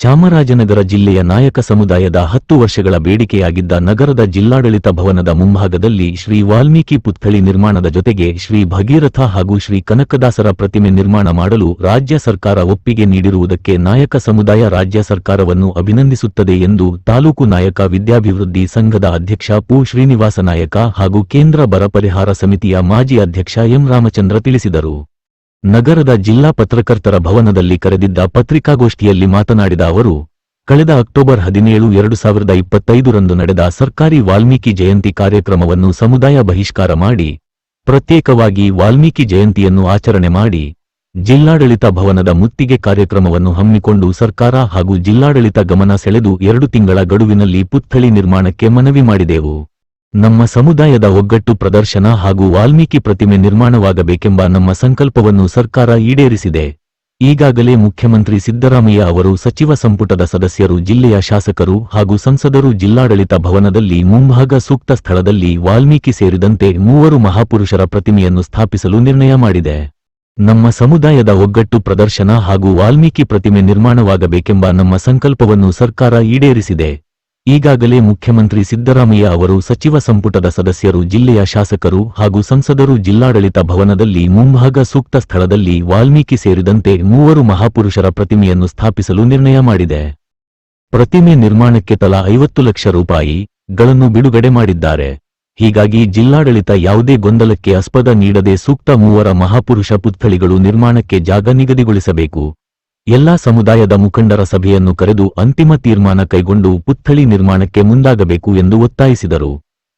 ಚಾಮರಾಜನಗರ ಜಿಲ್ಲೆಯ ನಾಯಕ ಸಮುದಾಯದ ಹತ್ತು ವರ್ಷಗಳ ಬೇಡಿಕೆಯಾಗಿದ್ದ ನಗರದ ಜಿಲ್ಲಾಡಳಿತ ಭವನದ ಮುಂಭಾಗದಲ್ಲಿ ಶ್ರೀ ವಾಲ್ಮೀಕಿ ಪುತ್ಥಳಿ ನಿರ್ಮಾಣದ ಜೊತೆಗೆ ಶ್ರೀ ಭಗೀರಥ ಹಾಗೂ ಶ್ರೀ ಕನಕದಾಸರ ಪ್ರತಿಮೆ ನಿರ್ಮಾಣ ಮಾಡಲು ರಾಜ್ಯ ಸರ್ಕಾರ ಒಪ್ಪಿಗೆ ನೀಡಿರುವುದಕ್ಕೆ ನಾಯಕ ಸಮುದಾಯ ರಾಜ್ಯ ಸರ್ಕಾರವನ್ನು ಅಭಿನಂದಿಸುತ್ತದೆ ಎಂದು ತಾಲೂಕು ನಾಯಕ ವಿದ್ಯಾಭಿವೃದ್ಧಿ ಸಂಘದ ಅಧ್ಯಕ್ಷ ಪು. ಶ್ರೀನಿವಾಸ ನಾಯಕ ಹಾಗೂ ಕೇಂದ್ರ ಬರ ಪರಿಹಾರ ಸಮಿತಿಯ ಮಾಜಿ ಅಧ್ಯಕ್ಷ ಎಂ. ರಾಮಚಂದ್ರ ತಿಳಿಸಿದರು. ನಗರದ ಜಿಲ್ಲಾ ಪತ್ರಕರ್ತರ ಭವನದಲ್ಲಿ ಕರೆದಿದ್ದ ಪತ್ರಿಕಾಗೋಷ್ಠಿಯಲ್ಲಿ ಮಾತನಾಡಿದ ಅವರು, ಕಳೆದ ಅಕ್ಟೋಬರ್ ಹದಿನೇಳು, ಎರಡು ಸಾವಿರದ ಇಪ್ಪತ್ತೈದರಂದು ನಡೆದ ಸರ್ಕಾರಿ ವಾಲ್ಮೀಕಿ ಜಯಂತಿ ಕಾರ್ಯಕ್ರಮವನ್ನು ಸಮುದಾಯ ಬಹಿಷ್ಕಾರ ಮಾಡಿ, ಪ್ರತ್ಯೇಕವಾಗಿ ವಾಲ್ಮೀಕಿ ಜಯಂತಿಯನ್ನು ಆಚರಣೆ ಮಾಡಿ, ಜಿಲ್ಲಾಡಳಿತ ಭವನದ ಮುತ್ತಿಗೆ ಕಾರ್ಯಕ್ರಮವನ್ನು ಹಮ್ಮಿಕೊಂಡು ಸರ್ಕಾರ ಹಾಗೂ ಜಿಲ್ಲಾಡಳಿತ ಗಮನ ಸೆಳೆದು ಎರಡು ತಿಂಗಳ ಗಡುವಿನಲ್ಲಿ ಪುತ್ಥಳಿ ನಿರ್ಮಾಣಕ್ಕೆ ಮನವಿ ಮಾಡಿದೆವು. ನಮ್ಮ ಸಮುದಾಯದ ಒಗ್ಗಟ್ಟು ಪ್ರದರ್ಶನ ಹಾಗೂ ವಾಲ್ಮೀಕಿ ಪ್ರತಿಮೆ ನಿರ್ಮಾಣವಾಗಬೇಕೆಂಬ ನಮ್ಮ ಸಂಕಲ್ಪವನ್ನು ಸರ್ಕಾರ ಈಡೇರಿಸಿದೆ. ಈಗಾಗಲೇ ಮುಖ್ಯಮಂತ್ರಿ ಸಿದ್ದರಾಮಯ್ಯ ಅವರು ಸಚಿವ ಸಂಪುಟದ ಸದಸ್ಯರು, ಜಿಲ್ಲೆಯ ಶಾಸಕರು ಹಾಗೂ ಸಂಸದರು ಜಿಲ್ಲಾಡಳಿತ ಭವನದಲ್ಲಿ ಮುಂಭಾಗ ಸೂಕ್ತ ಸ್ಥಳದಲ್ಲಿ ವಾಲ್ಮೀಕಿ ಸೇರಿದಂತೆ ಮೂವರು ಮಹಾಪುರುಷರ ಪ್ರತಿಮೆಯನ್ನು ಸ್ಥಾಪಿಸಲು ನಿರ್ಣಯ ಮಾಡಿದೆ. ನಮ್ಮ ಸಮುದಾಯದ ಒಗ್ಗಟ್ಟು ಪ್ರದರ್ಶನ ಹಾಗೂ ವಾಲ್ಮೀಕಿ ಪ್ರತಿಮೆ ನಿರ್ಮಾಣವಾಗಬೇಕೆಂಬ ನಮ್ಮ ಸಂಕಲ್ಪವನ್ನು ಸರ್ಕಾರ ಈಡೇರಿಸಿದೆ. ಈಗಾಗಲೇ ಮುಖ್ಯಮಂತ್ರಿ ಸಿದ್ದರಾಮಯ್ಯ ಅವರು ಸಚಿವ ಸಂಪುಟದ ಸದಸ್ಯರು, ಜಿಲ್ಲೆಯ ಶಾಸಕರು ಹಾಗೂ ಸಂಸದರು ಜಿಲ್ಲಾಡಳಿತ ಭವನದಲ್ಲಿ ಮುಂಭಾಗ ಸೂಕ್ತ ಸ್ಥಳದಲ್ಲಿ ವಾಲ್ಮೀಕಿ ಸೇರಿದಂತೆ ಮೂವರು ಮಹಾಪುರುಷರ ಪ್ರತಿಮೆಯನ್ನು ಸ್ಥಾಪಿಸಲು ನಿರ್ಣಯ ಮಾಡಿದೆ. ಪ್ರತಿಮೆ ನಿರ್ಮಾಣಕ್ಕೆ ತಲಾ ಐವತ್ತು ಲಕ್ಷ ರೂಪಾಯಿ ಗಳನ್ನು ಬಿಡುಗಡೆ ಮಾಡಿದ್ದಾರೆ. ಹೀಗಾಗಿ ಜಿಲ್ಲಾಡಳಿತ ಯಾವುದೇ ಗೊಂದಲಕ್ಕೆ ಆಸ್ಪದ ನೀಡದೆ ಸೂಕ್ತ ಮೂವರ ಮಹಾಪುರುಷ ಪುತ್ಥಳಿಗಳು ನಿರ್ಮಾಣಕ್ಕೆ ಜಾಗ ನಿಗದಿಗೊಳಿಸಬೇಕು. ಎಲ್ಲಾ ಸಮುದಾಯದ ಮುಖಂಡರ ಸಭೆಯನ್ನು ಕರೆದು ಅಂತಿಮ ತೀರ್ಮಾನ ಕೈಗೊಂಡು ಪುತ್ಥಳಿ ನಿರ್ಮಾಣಕ್ಕೆ ಮುಂದಾಗಬೇಕು ಎಂದು ಒತ್ತಾಯಿಸಿದರು.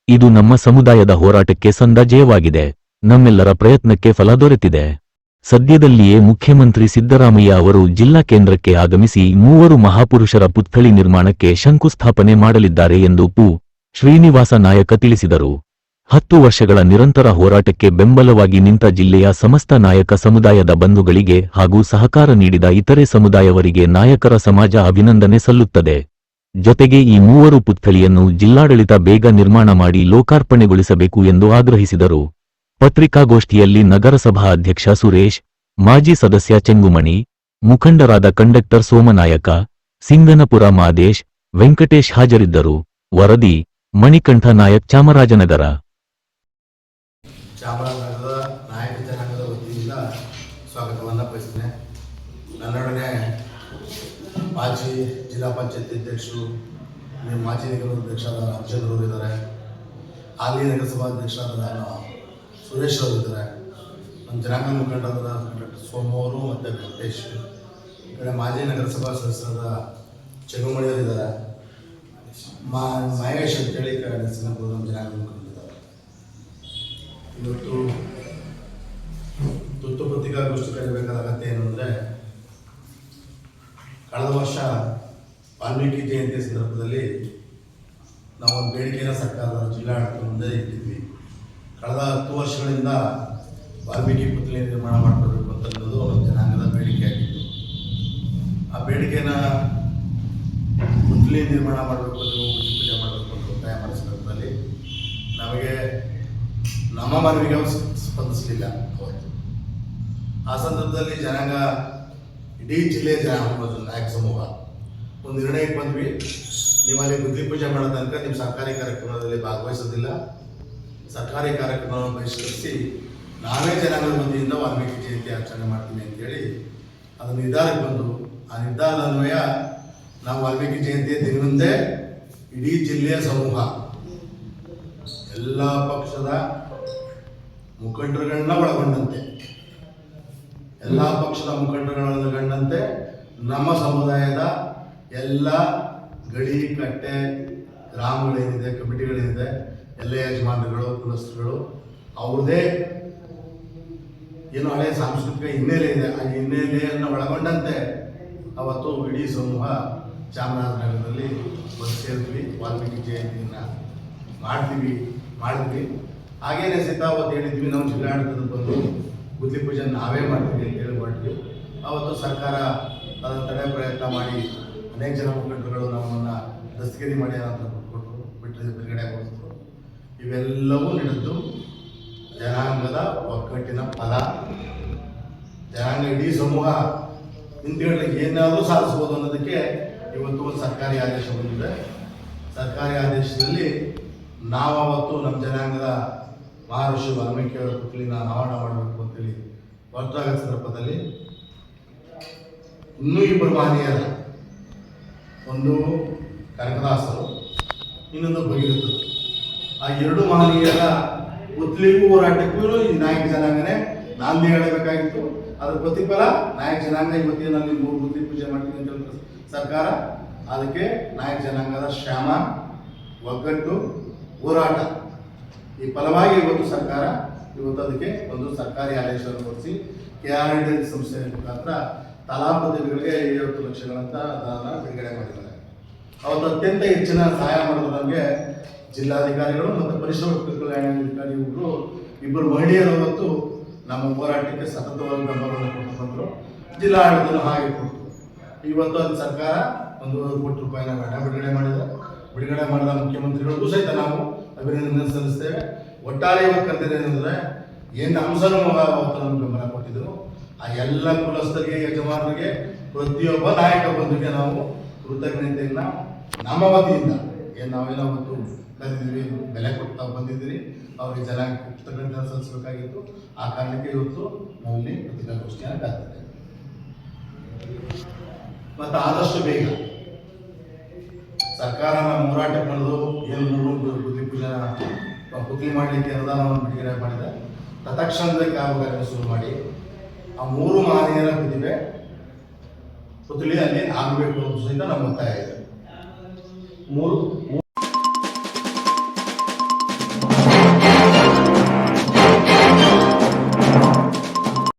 ಇದು ನಮ್ಮ ಸಮುದಾಯದ ಹೋರಾಟಕ್ಕೆ ಸಂದ ಜಯವಾಗಿದೆ ನಮ್ಮೆಲ್ಲರ ಪ್ರಯತ್ನಕ್ಕೆ ಫಲ ದೊರೆತಿದೆ. ಸದ್ಯದಲ್ಲಿಯೇ ಮುಖ್ಯಮಂತ್ರಿ ಸಿದ್ದರಾಮಯ್ಯ ಅವರು ಜಿಲ್ಲಾ ಕೇಂದ್ರಕ್ಕೆ ಆಗಮಿಸಿ ಮೂವರು ಮಹಾಪುರುಷರ ಪುತ್ಥಳಿ ನಿರ್ಮಾಣಕ್ಕೆ ಶಂಕುಸ್ಥಾಪನೆ ಮಾಡಲಿದ್ದಾರೆ ಎಂದು ಪು. ಶ್ರೀನಿವಾಸ ನಾಯಕ ತಿಳಿಸಿದರು. ಹತ್ತು ವರ್ಷಗಳ ನಿರಂತರ ಹೋರಾಟಕ್ಕೆ ಬೆಂಬಲವಾಗಿ ನಿಂತ ಜಿಲ್ಲೆಯ ಸಮಸ್ತ ನಾಯಕ ಸಮುದಾಯದ ಬಂಧುಗಳಿಗೆ ಹಾಗೂ ಸಹಕಾರ ನೀಡಿದ ಇತರೆ ಸಮುದಾಯವರಿಗೆ ನಾಯಕರ ಸಮಾಜ ಅಭಿನಂದನೆ ಸಲ್ಲುತ್ತದೆ. ಜೊತೆಗೆ ಈ ಮೂವರು ಪುತ್ಥಳಿಯನ್ನು ಜಿಲ್ಲಾಡಳಿತ ಬೇಗ ನಿರ್ಮಾಣ ಮಾಡಿ ಲೋಕಾರ್ಪಣೆಗೊಳಿಸಬೇಕು ಎಂದು ಆಗ್ರಹಿಸಿದರು. ಪತ್ರಿಕಾಗೋಷ್ಠಿಯಲ್ಲಿ ನಗರಸಭಾ ಅಧ್ಯಕ್ಷ ಸುರೇಶ್, ಮಾಜಿ ಸದಸ್ಯ ಚೆಂಗುಮಣಿ, ಮುಖಂಡರಾದ ಕಂಡಕ್ಟರ್ ಸೋಮನಾಯಕ, ಸಿಂಗನಪುರ ಮಾದೇಶ್, ವೆಂಕಟೇಶ್ ಹಾಜರಿದ್ದರು. ವರದಿ, ಮಣಿಕಂಠ ನಾಯಕ್ ಚಾಮರಾಜನಗರ. ಚಾಮರಾಜನಗರದ ನಾಯಕ ಜನಾಂಗದ ವತಿಯಿಂದ ಸ್ವಾಗತವನ್ನು ಬಯಸ್ತೇನೆ. ನನ್ನೊಡನೆ ಮಾಜಿ ಜಿಲ್ಲಾ ಪಂಚಾಯತ್ ಅಧ್ಯಕ್ಷರು, ನಿಮ್ಮ ಮಾಜಿ ನಿಗಮದ ಅಧ್ಯಕ್ಷರಾದ ರಾಮಚಂದ್ರ ಅವರು ಇದ್ದಾರೆ. ಹಾಲಿ ನಗರಸಭಾ ಅಧ್ಯಕ್ಷರಾದ ಸುರೇಶ್ ಅವರು ಇದ್ದಾರೆ. ನಮ್ಮ ಜನಾಂಗ ಮುಖಂಡರಾದ ಡಾಕ್ಟರ್ ಸೋಮು ಅವರು ಮತ್ತು ವೆಂಕಟೇಶ್. ಕಡೆ ಮಾಜಿ ನಗರಸಭಾ ಸದಸ್ಯರಾದ ಚೆನ್ನಮಣಿಯವರು ಇದ್ದಾರೆ. ಮಾ ಮಹೇಶ್ ಅಂತೇಳಿ ಕಡೆ ನಮ್ಮ ಜನಾಂಗ ಮುಖಂಡರಿದ್ದಾರೆ ಇವತ್ತು ತುರ್ತು ಪತ್ರಿಕಾಗೋಷ್ಠಿ ಕರೆಯಬೇಕಾದ ಅಗತ್ಯ ಏನು ಅಂದರೆ, ಕಳೆದ ವರ್ಷ ವಾಲ್ಮೀಕಿ ಜಯಂತಿ ಸಂದರ್ಭದಲ್ಲಿ ನಾವು ಒಂದು ಬೇಡಿಕೆಯನ್ನು ಸರ್ಕಾರದ ಜಿಲ್ಲಾಡಳಿತ ಮುಂದೆ ಇಟ್ಟಿದ್ವಿ. ಕಳೆದ ಹತ್ತು ವರ್ಷಗಳಿಂದ ವಾಲ್ಮೀಕಿ ಪುತ್ಲಿ ನಿರ್ಮಾಣ ಮಾಡಿಕೊಡ್ಬೇಕು ಅಂತ ಅನ್ನೋದು ನಮ್ಮ ಬೇಡಿಕೆ ಬೇಡಿಕೆಯಾಗಿತ್ತು ಆ ಬೇಡಿಕೆನ ಪುತ್ಥಳಿ ನಿರ್ಮಾಣ ಮಾಡಬೇಕು ನೀವು ಪೂಜೆ ಮಾಡಬೇಕು ಅಂತ ಒತ್ತಾಯ ಮಾಡೋ ಸಂದರ್ಭದಲ್ಲಿ ನಮಗೆ ಅವ್ರು ಸ್ಪಂದಿಸಲಿಲ್ಲ ಅವತ್ತು ಆ ಸಂದರ್ಭದಲ್ಲಿ ಜನಾಂಗ ಇಡೀ ಜಿಲ್ಲೆಯ ಜನಾಂಗ ನಾಯಕ ಸಮೂಹ. ಒಂದು ನಿರ್ಣಯಕ್ಕೆ ಬಂದ್ವಿ. ನೀವಲ್ಲಿ ಬುದ್ಧಿ ಪೂಜೆ ಮಾಡೋ ತನಕ ನಿಮ್ಮ ಸರ್ಕಾರಿ ಕಾರ್ಯಕ್ರಮದಲ್ಲಿ ಭಾಗವಹಿಸೋದಿಲ್ಲ. ಸರ್ಕಾರಿ ಕಾರ್ಯಕ್ರಮವನ್ನು ಬಹಿಷ್ಕರಿಸಿ ನಾವೇ ಜನಾಂಗದ ಮಂದಿಯಿಂದ ವಾಲ್ಮೀಕಿ ಜಯಂತಿ ಆಚರಣೆ ಮಾಡ್ತೀನಿ ಅಂತೇಳಿ ಅದು ನಿರ್ಧಾರಕ್ಕೆ ಬಂದು, ಆ ನಿರ್ಧಾರದ ಅನ್ವಯ ನಾವು ವಾಲ್ಮೀಕಿ ಜಯಂತಿ ದಿನದಂದೇ ಇಡೀ ಜಿಲ್ಲೆಯ ಸಮೂಹ, ಎಲ್ಲ ಪಕ್ಷದ ಮುಖಂಡರುಗಳನ್ನ ಒಳಗೊಂಡಂತೆ. ಎಲ್ಲ ಪಕ್ಷದ ಮುಖಂಡರುಗಳನ್ನು ಒಳಗೊಂಡಂತೆ ನಮ್ಮ ಸಮುದಾಯದ ಎಲ್ಲ ಗಡಿ, ಕಟ್ಟೆ, ಗ್ರಾಮಗಳೇನಿದೆ, ಕಮಿಟಿಗಳೇನಿದೆ, ಎಲ್ಲ ಯಜಮಾನರುಗಳು, ಕುಲಸ್ಥರುಗಳು, ಅವ್ರದ್ದೇ ಏನು ಹಳೆಯ ಸಾಂಸ್ಕೃತಿಕ ಹಿನ್ನೆಲೆ ಇದೆ, ಆ ಹಿನ್ನೆಲೆಯನ್ನು ಒಳಗೊಂಡಂತೆ ಅವತ್ತು ಇಡೀ ಸಮೂಹ ಚಾಮರಾಜನಗರದಲ್ಲಿ ಬಂದು ಸೇರ್ತೀವಿ, ವಾಲ್ಮೀಕಿ ಜಯಂತಿಯನ್ನು ಮಾಡ್ತೀವಿ ಮಾಡಿದ್ವಿ ಹಾಗೇನೆ ಸಹಿತ ಅವತ್ತು ಹೇಳಿದ್ವಿ, ನಾವು ಜಿಲ್ಲಾಡಳಿತದ ಬಂದು ಗುದ್ಲಿ ಪೂಜೆ ನಾವೇ ಮಾಡ್ತೀವಿ ಅಂತ ಹೇಳಿ ಮಾಡ್ತೀವಿ ಅವತ್ತು ಸರ್ಕಾರ ಅದನ್ನು ತಡೆ ಪ್ರಯತ್ನ ಮಾಡಿ, ಅನೇಕ ಜನ ಮುಖಂಡರುಗಳು ನಮ್ಮನ್ನು ದಸ್ತಗಿರಿ ಮಾಡಿ ಅಂತ ಕೊಟ್ಟರು ಬಿಟ್ಟರೆ ಬಿಡುಗಡೆ ಮಾಡಿದ್ರು. ಇವೆಲ್ಲವೂ ನಡೆದು ಜನಾಂಗದ ಒಗ್ಗಟ್ಟಿನ ಫಲ, ಜನಾಂಗ ಇಡೀ ಸಮೂಹ ಹಿಂದ್ಗಡೆ ಏನಾದರೂ ಸಾಧಿಸ್ಬೋದು ಅನ್ನೋದಕ್ಕೆ ಇವತ್ತು ಒಂದು ಸರ್ಕಾರಿ ಆದೇಶ ಬಂದಿದೆ. ಸರ್ಕಾರಿ ಆದೇಶದಲ್ಲಿ ನಾವವತ್ತು ನಮ್ಮ ಜನಾಂಗದ ಮಹರ್ಷಿ ವಾಲ್ಮೀಕಿಯವರ ಪುತ್ಲಿನ ಆವರಣ ಮಾಡಬೇಕು ಅಂತೇಳಿ ಹೊರತಾಗ ಸಂದರ್ಭದಲ್ಲಿ ಇನ್ನೂ ಇಬ್ಬರು ಮಹನೀಯರ ಒಂದು ಕನಕದಾಸರು, ಇನ್ನೊಂದು ಭಗೀರಥರು. ಆ ಎರಡು ಮಹನೀಯರ ಪುತ್ಲಿಗೂ ಹೋರಾಟಕ್ಕೂ ಈ ನಾಯಕ ಜನಾಂಗನೇ ನಾಂದಿ ಹೇಳಬೇಕಾಗಿತ್ತು. ಅದ್ರ ಪ್ರತಿಫಲ ನಾಯಕ ಜನಾಂಗ ಇವತ್ತಿನಲ್ಲಿ ಮೂರು ಬುದ್ಧಿ ಪೂಜೆ ಮಾಡ್ತೀನಿ ಅಂತ ಸರ್ಕಾರ. ಅದಕ್ಕೆ ನಾಯಕ ಜನಾಂಗದ ಶ್ಯಾಮ, ಒಗ್ಗಟ್ಟು, ಹೋರಾಟ. ಈ ಫಲವಾಗಿ ಇವತ್ತು ಸರ್ಕಾರ, ಇವತ್ತು ಅದಕ್ಕೆ ಒಂದು ಸರ್ಕಾರಿ ಆದೇಶವನ್ನು ಕೊಡಿಸಿ ಕೆ ಆರ್ ಐ ಸಂಸ್ಥೆ ಮುಖಾಂತರ ತಲಾ ಐವತ್ತು ಲಕ್ಷಗಳಂತ ದಾನ ಬಿಡುಗಡೆ ಮಾಡಿದ್ದಾರೆ. ಅವತ್ತು ಅತ್ಯಂತ ಹೆಚ್ಚಿನ ಸಹಾಯ ಮಾಡಿದ್ರು ನಮಗೆ ಜಿಲ್ಲಾಧಿಕಾರಿಗಳು ಮತ್ತು ಪರಿಸರ ಕಲ್ಯಾಣ ಅಧಿಕಾರಿ ಇಬ್ಬರು ಇಬ್ಬರು ಮಹಿಳೆಯರು ಅವತ್ತು ನಮ್ಮ ಹೋರಾಟಕ್ಕೆ ಸತತವಾಗಿ ಬೆಂಬಲವನ್ನು ಕೊಟ್ಟು ಬಂದರು. ಹಾಗೆ ಕೊಟ್ಟು ಇವತ್ತು ಅದು ಸರ್ಕಾರ ಒಂದು ಕೋಟಿ ರೂಪಾಯಿನ ಹಣ ಬಿಡುಗಡೆ ಮಾಡಿದೆ. ಬಿಡುಗಡೆ ಮಾಡಿದ ಮುಖ್ಯಮಂತ್ರಿಗಳಿಗೂ ಸಹಿತ ನಾವು ಅಭಿನಂದನೆ ಸಲ್ಲಿಸ್ತೇವೆ. ಒಟ್ಟಾರೆ ಇವತ್ತು ಏನಂದ್ರೆ, ಏನು ಅಂಶನೂ ಅವತ್ತು ನಮ್ಗೆ ಬೆಂಬಲ ಕೊಟ್ಟಿದ್ರು. ಆ ಎಲ್ಲ ಕುಲಸ್ಥರಿಗೆ, ಯಜಮಾನರಿಗೆ, ಪ್ರತಿಯೊಬ್ಬ ನಾಯಕ ಬಂಧುಗೆ ನಾವು ಕೃತಜ್ಞತೆಯನ್ನು ನಮ್ಮ ವತಿಯಿಂದ, ಏನು ನಾವೇನೋ ಮತ್ತು ಕರೆದಿದ್ದೀವಿ, ಬೆಲೆ ಕೊಡ್ತಾ ಬಂದಿದ್ದೀರಿ. ಅವ್ರಿಗೆ ಜನ ಕೃತಜ್ಞತೆ ಸಲ್ಲಿಸಬೇಕಾಗಿತ್ತು. ಆ ಕಾರಣಕ್ಕೆ ಇವತ್ತು ನಾವಿಲ್ಲಿ ಪತ್ರಿಕಾಗೋಷ್ಠಿಯನ್ನು ಕಾಯ್ತಿದ್ದೇವೆ ಮತ್ತು ಆದಷ್ಟು ಬೇಗ ಸರ್ಕಾರ ನಮ್ಮ ಹೋರಾಟ ಏನು ಮೂರು ಬುದ್ಧಿ ಪೂಜೆ ಪುತ್ಲಿ ಮಾಡಲಿಕ್ಕೆ ಅನುದಾನವನ್ನು ಬಿಡುಗಡೆ ಮಾಡಿದೆ ತತ್ಕ್ಷಣದಲ್ಲಿ ಕಾಮಗಾರಿ ಶುರು ಮಾಡಿ. ಆ ಮೂರು ಮಹನೀಯರ ಪ್ರತಿಭೆ ಪುತ್ಲಿ ಅಲ್ಲಿ ಆಗಬೇಕು ಅಂತ ಸಹಿತ ನಮ್ಮ ಒತ್ತಾಯ ಇದೆ. ಮೂರು